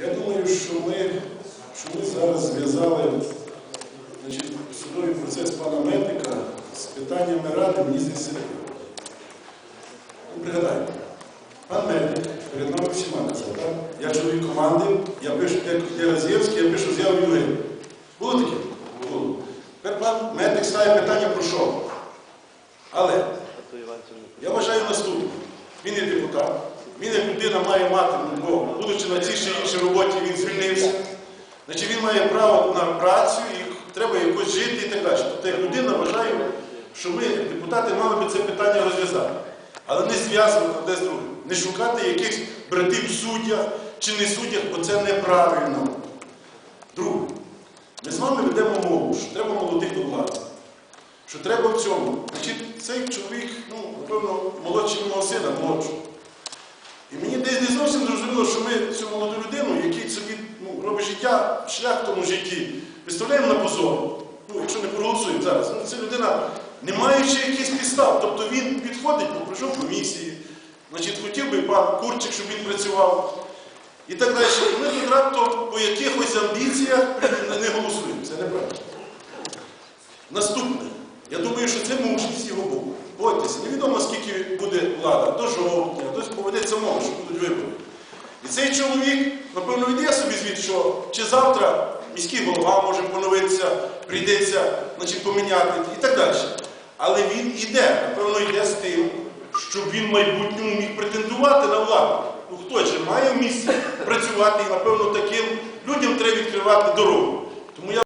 Я думаю, що ми, що ми зараз зв'язали значить, судовий процес пана Медника з питаннями ради мені. Ну, пригадайте, пан Медник перед нами всіма казав, так? Я чоловік команди, я пишу для Разєвський, я пишу з'яву Юри. Було таке? Було. Тепер пан Медник ставить питання про що? Але я вважаю наступне. Він є депутат, він як людина має мати, ну, будучи на цій чи іншій роботі, він звільнився. Значить, він має право на працю і треба якось жити і так далі. Тобто, як людина вважаю, що ми, депутати, мали би це питання розв'язати. Але не зв'язано одне з другим. Не шукати якихось братів суддях чи не суддях, бо це неправильно. Друге, ми з вами ведемо мову, що треба молодих до влади. Що треба в цьому. Значить, цей чоловік, ну, напевно, молодший мого сина, молодший. І мені десь не зовсім зрозуміло, що ми цю молоду людину, який собі ну, робить життя, шлях в тому житті, виставляємо на позор. Ну, якщо не проголосуємо зараз. Ну, це людина, не маючи якихось підстав. Тобто він підходить, пройшов комісії, значить, хотів би пан Курчик, щоб він працював. І так далі. Ми тут раптом по якихось амбіціях не голосуємо. Це неправильно. Наступне. Я думаю, що це мужність його боку. Погодьтеся, невідомо скільки буде влада, до жовтня, хтось поведеться мова, що будуть вибори. І цей чоловік, напевно, віддає собі звіт, що чи завтра міський голова може поновитися, прийдеться поміняти і так далі. Але він йде, напевно, йде з тим, щоб він в майбутньому міг претендувати на владу. Ну хто ж має в місці працювати, і напевно таким людям треба відкривати дорогу.